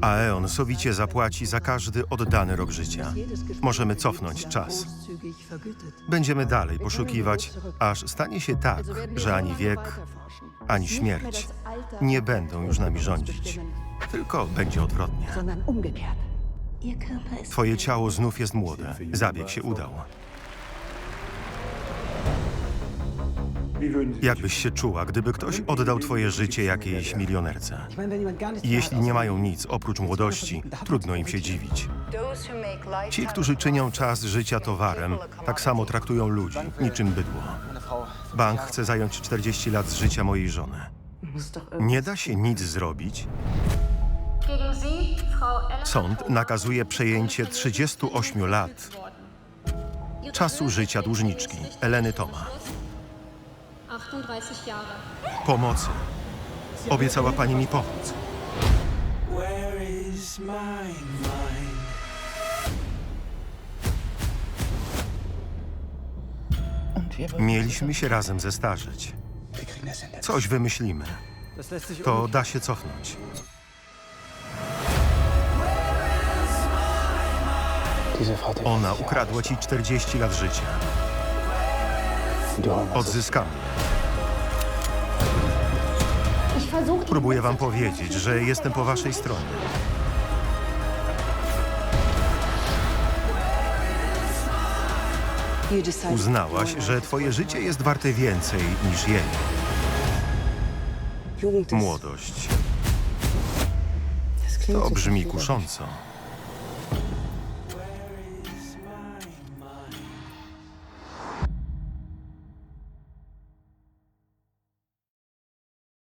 a Eon sowicie zapłaci za każdy oddany rok życia. Możemy cofnąć czas. Będziemy dalej poszukiwać, aż stanie się tak, że ani wiek, ani śmierć nie będą już nami rządzić. Tylko będzie odwrotnie. Twoje ciało znów jest młode. Zabieg się udał. Jakbyś się czuła, gdyby ktoś oddał twoje życie jakiejś milionerce? Jeśli nie mają nic oprócz młodości, trudno im się dziwić. Ci, którzy czynią czas życia towarem, tak samo traktują ludzi, niczym bydło. Bank chce zająć 40 lat z życia mojej żony. Nie da się nic zrobić? Sąd nakazuje przejęcie 38 lat czasu życia dłużniczki, Eleny Toma. 38 Jahre. Pomocy. Obiecała pani mi pomóc. Where is my mind? Mieliśmy się razem zestarzeć. Coś wymyślimy. To da się cofnąć. Ona ukradła ci 40 lat życia. Odzyskamy. Próbuję wam powiedzieć, że jestem po waszej stronie. Uznałaś, że twoje życie jest warte więcej niż jej. Młodość. To brzmi kusząco.